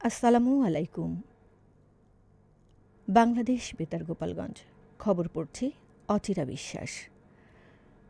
আসসালামু আলাইকুম। বাংলাদেশ বেতার গোপালগঞ্জ। খবর পড়ছি অচিরা বিশ্বাস।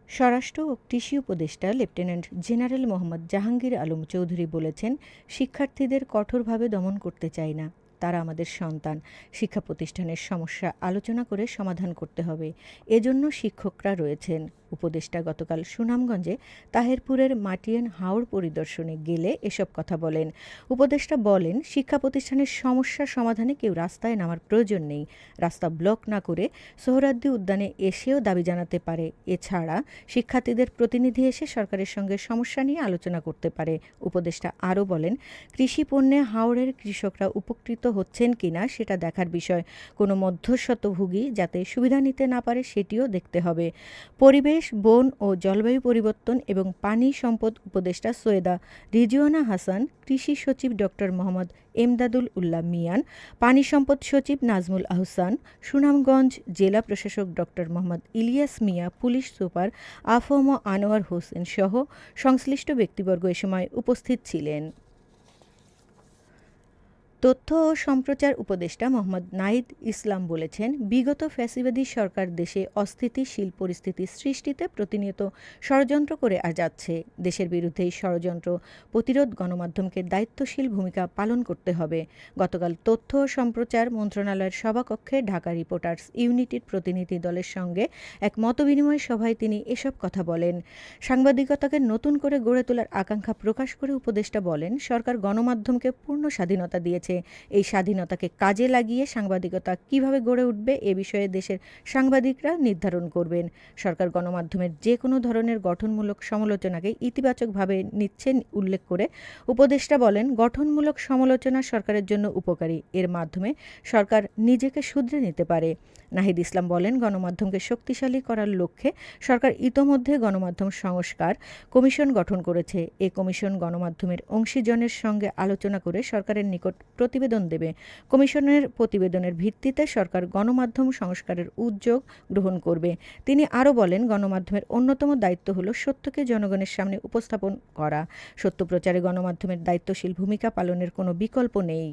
স্বরাষ্ট্র ও কৃষি উপদেষ্টা লেফটেন্যান্ট জেনারেল মোহাম্মদ জাহাঙ্গীর আলম চৌধুরী বলেছেন, শিক্ষার্থীদের কঠোরভাবে দমন করতে চাই না। তারা আমাদের সন্তান। শিক্ষা প্রতিষ্ঠানের সমস্যা আলোচনা করে সমাধান করতে হবে। এজন্য শিক্ষকরা রয়েছেন। উপদেষ্টা গতকাল সুনামগঞ্জে তাহেরপুরের মাটিয়ান হাওড় পরিদর্শনে গেলে এসব কথা বলেন। উপদেষ্টা বলেন, শিক্ষা প্রতিষ্ঠানের সমস্যা সমাধানে কেউ রাস্তায় নামার প্রয়োজন নেই। রাস্তা ব্লক না করে সোহরাদ্দি উদ্যানে এসেও দাবি জানাতে পারে। এছাড়া শিক্ষার্থীদের প্রতিনিধি এসে সরকারের সঙ্গে সমস্যা নিয়ে আলোচনা করতে পারে। উপদেষ্টা আরও বলেন, কৃষি পণ্যে হাওড়ের কৃষকরা উপকৃত হচ্ছেন কিনা সেটা দেখার বিষয়। কোনো মধ্যস্বত্বভোগী যাতে সুবিধা নিতে না পারে সেটিও দেখতে হবে। পরিবেশ বন ও জলবায়ু পরিবর্তন এবং পানি সম্পদ উপদেষ্টা সৈয়দা রিজওয়ানা হাসান, কৃষি সচিব ডক্টর মোহাম্মদ এমদাদুল উল্লাহ মিয়ান, পানি সম্পদ সচিব নাজমুল আহসান, সুনামগঞ্জ জেলা প্রশাসক doctor Mohammad Ilias Mia, police super A F M Anwar Hossain সহ সংশ্লিষ্ট ব্যক্তিবর্গ এ সময় উপস্থিত ছিলেন। তথ্য ও সম্প্রচার উপদেষ্টা মোহাম্মদ নাহিদ ইসলাম বলেছেন, বিগত ফ্যাসিবাদী সরকার দেশে অস্থিতিশীল পরিস্থিতি সৃষ্টিতে প্রতিনিয়ত ষড়যন্ত্র করে যাচ্ছে। দেশের বিরুদ্ধে এই ষড়যন্ত্র প্রতিরোধ গণমাধ্যমকে দায়িত্বশীল ভূমিকা পালন করতে হবে। গতকাল তথ্য ও সম্প্রচার মন্ত্রণালয়ের সভাকক্ষে ঢাকা রিপোর্টার্স ইউনিটির প্রতিনিধি দলের সঙ্গে এক মতবিনিময় সভায় তিনি এসব কথা বলেন। সাংবাদিকতাকে নতুন করে গড়ে তোলার আকাঙ্ক্ষা প্রকাশ করে উপদেষ্টা বলেন, সরকার গণমাধ্যমকে পূর্ণ স্বাধীনতা দিয়েছে এই স্বাধীনতাকে কাজে লাগিয়ে সাংবাদিকতা কীভাবে গড়ে উঠবে এ বিষয়ে দেশের সাংবাদিকরা নির্ধারণ করবেন। সরকার গণমাধ্যমের যে কোনো ধরনের গঠনমূলক সমালোচনাকে ইতিবাচকভাবে নিচ্ছেন উল্লেখ করে উপদেষ্টা বলেন, গঠনমূলক সমালোচনা সরকারের জন্য উপকারী। এর মাধ্যমে সরকার নিজেকে শুধরে নিতে পারে। নাহিদ ইসলাম বলেন, গণমাধ্যমকে শক্তিশালী করার লক্ষ্যে সরকার ইতোমধ্যে গণমাধ্যম সংস্কার কমিশন গঠন করেছে। এ কমিশন গণমাধ্যমের অংশীজনের সঙ্গে আলোচনা করে সরকারের নিকট প্রতিবেদন দেবে। কমিশনের প্রতিবেদনের ভিত্তিতে সরকার গণমাধ্যম সংস্কারের উদ্যোগ গ্রহণ করবে। তিনি আরও বলেন, গণমাধ্যমের অন্যতম দায়িত্ব হল সত্যকে জনগণের সামনে উপস্থাপন করা। সত্য প্রচারে গণমাধ্যমের দায়িত্বশীল ভূমিকা পালনের কোনো বিকল্প নেই।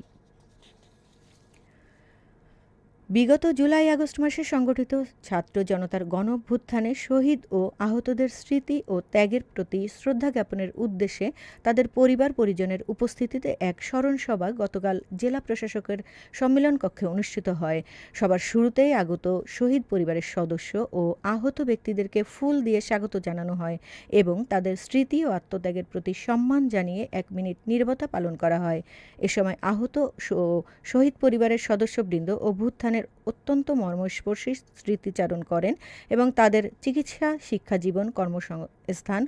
বিগত জুলাই আগস্ট মাসে সংগঠিত ছাত্র জনতার গণভ্যুত্থানে শহীদ ও আহতদের স্মৃতি ও ত্যাগের প্রতি শ্রদ্ধা জ্ঞাপনের উদ্দেশ্যে তাদের পরিবার পরিজনের উপস্থিতিতে এক স্মরণ সভা গতকাল জেলা প্রশাসকের সম্মেলন কক্ষে অনুষ্ঠিত হয়। সবার শুরুতেই আগত শহীদ পরিবারের সদস্য ও আহত ব্যক্তিদেরকে ফুল দিয়ে স্বাগত জানানো হয় এবং তাদের স্মৃতি ও আত্মত্যাগের প্রতি সম্মান জানিয়ে এক মিনিট নীরবতা পালন করা হয়। এ সময় আহত ও শহীদ পরিবারের সদস্যবৃন্দ অভ্যুত্থান অনুষ্ঠানের অত্যন্ত মর্মস্পর্শী স্মৃতিচারণ করেন এবং তাদের চিকিৎসা, শিক্ষা জীবন, কর্মসংস্থান,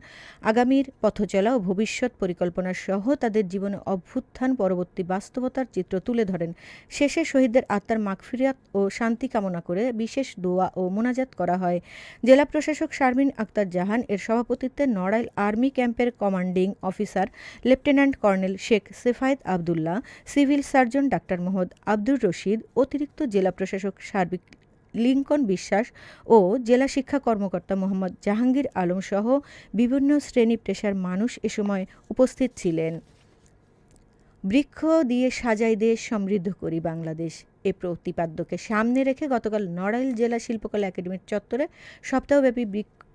আগামীর পথচলা ও ভবিষ্যৎ পরিকল্পনা সহ তাদের জীবনে অভ্যুত্থান, পরবর্তী বাস্তবতার চিত্র তুলে ধরেন। শেষে শহীদদের আত্মার মাগফিরাত ও শান্তি কামনা করে বিশেষ দোয়া ও মোনাজাত করা হয়। জেলা প্রশাসক শারমিন আক্তার জাহান, এর সভাপতিত্বে নড়াইল আর্মি ক্যাম্পের commanding officer lieutenant colonel Sheikh Sefayet Abdullah, civil surgeon doctor Mohammad Abdur Rashid, অতিরিক্ত জেলা প্রশাসক সার্বিক লিঙ্কন বিশ্বাস ও জেলা শিক্ষা কর্মকর্তা মোহাম্মদ জাহাঙ্গীর আলম সহ বিভিন্ন শ্রেণি পেশার মানুষ এ সময় উপস্থিত ছিলেন। বৃক্ষ দিয়ে সাজাই দেশ সমৃদ্ধ করি বাংলাদেশ। এ প্রতিপাদ্যকে সামনে রেখে গতকাল নড়াইল জেলা শিল্পকলা একাডেমির চত্বরে সপ্তাহব্যাপী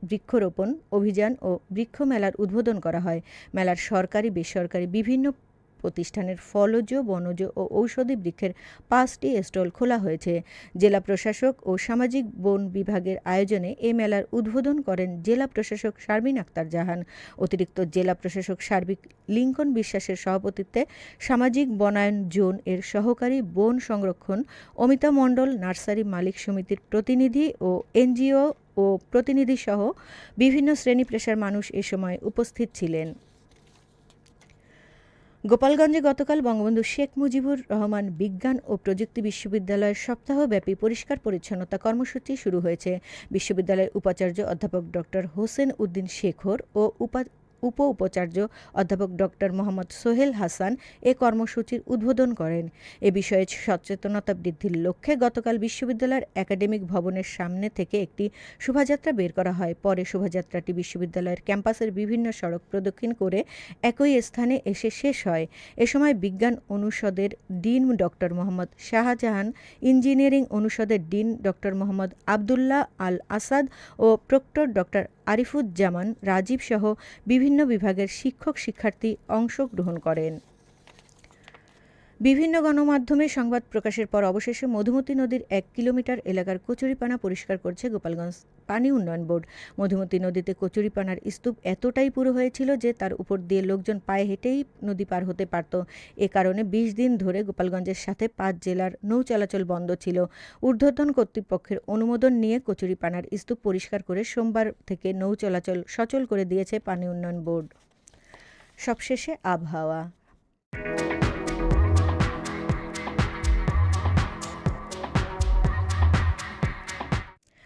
বৃক্ষরোপণ অভিযান ও বৃক্ষ মেলার উদ্বোধন করা হয়। মেলার সরকারি, বেসরকারি বিভিন্ন প্রতিষ্ঠানের ফলজ, বনজ ও ঔষধি বৃক্ষের পাঁচটি স্টল খোলা হয়েছে। জেলা প্রশাসক ও সামাজিক বন বিভাগের আয়োজনে এ মেলার উদ্বোধন করেন জেলা প্রশাসক শারমিন আক্তার জাহান। অতিরিক্ত জেলা প্রশাসক সার্বিক লিঙ্কন বিশ্বাসের সভাপতিত্বে সামাজিক বনায়ন জোন এর সহকারী বন সংরক্ষণ অমিতা মণ্ডল, নার্সারি মালিক সমিতির প্রতিনিধি ও এনজিও ও প্রতিনিধি সহ বিভিন্ন শ্রেণি পেশার মানুষ এ সময় উপস্থিত ছিলেন। গোপালগঞ্জে গতকাল বঙ্গবন্ধু শেখ মুজিবুর রহমান বিজ্ঞান ও প্রযুক্তি বিশ্ববিদ্যালয়ের সপ্তাহব্যাপী পরিষ্কার পরিচ্ছন্নতা কর্মসূচি শুরু হয়েছে। বিশ্ববিদ্যালয়ের উপাচার্য অধ্যাপক ডক্টর হোসেন উদ্দিন শেখর ও উপা উপ উপাচার্য অধ্যাপক ডক্টর মোহাম্মদ সোহেল হাসান এ কর্মসূচির উদ্বোধন করেন। এ বিষয়ে সচেতনতা বৃদ্ধির লক্ষ্যে গতকাল বিশ্ববিদ্যালয়ের একাডেমিক ভবনের সামনে থেকে একটি শোভাযাত্রা বের করা হয়। পরে শোভাযাত্রাটি বিশ্ববিদ্যালয়ের ক্যাম্পাসের বিভিন্ন সড়ক প্রদক্ষিণ করে একই স্থানে এসে শেষ হয়। এ সময় বিজ্ঞান অনুষদের dean doctor Mohammad Shahjahan, engineering অনুষদের ডিন ডক্টর মোহাম্মদ আবদুল্লাহ আল আসাদ ও প্রক্টর ডক্টর আরিফুজ্জামান, রাজীব সহ বিভিন্ন বিভাগের শিক্ষক শিক্ষার্থী অংশগ্রহণ করেন। বিভিন্ন গণমাধ্যমে সংবাদ প্রকাশের পর অবশেষে মধুমতি নদীর এক কিলোমিটার এলাকার কচুরিপানা পরিষ্কার করছে গোপালগঞ্জ পানি উন্নয়ন বোর্ড। মধুমতি নদীতে কচুরিপানার স্তূপ এতটাই পুরো হয়েছিল যে তার উপর দিয়ে লোকজন পায়ে হেঁটেই নদী পার হতে পারত। এ কারণে বিশ দিন ধরে গোপালগঞ্জের সাথে পাঁচ জেলার নৌ চলাচল বন্ধ ছিল। ঊর্ধ্বতন কর্তৃপক্ষের অনুমোদন নিয়ে কচুরিপানার স্তূপ পরিষ্কার করে সোমবার থেকে নৌ চলাচল সচল করে দিয়েছে পানি উন্নয়ন বোর্ড। সবশেষে আবহাওয়া।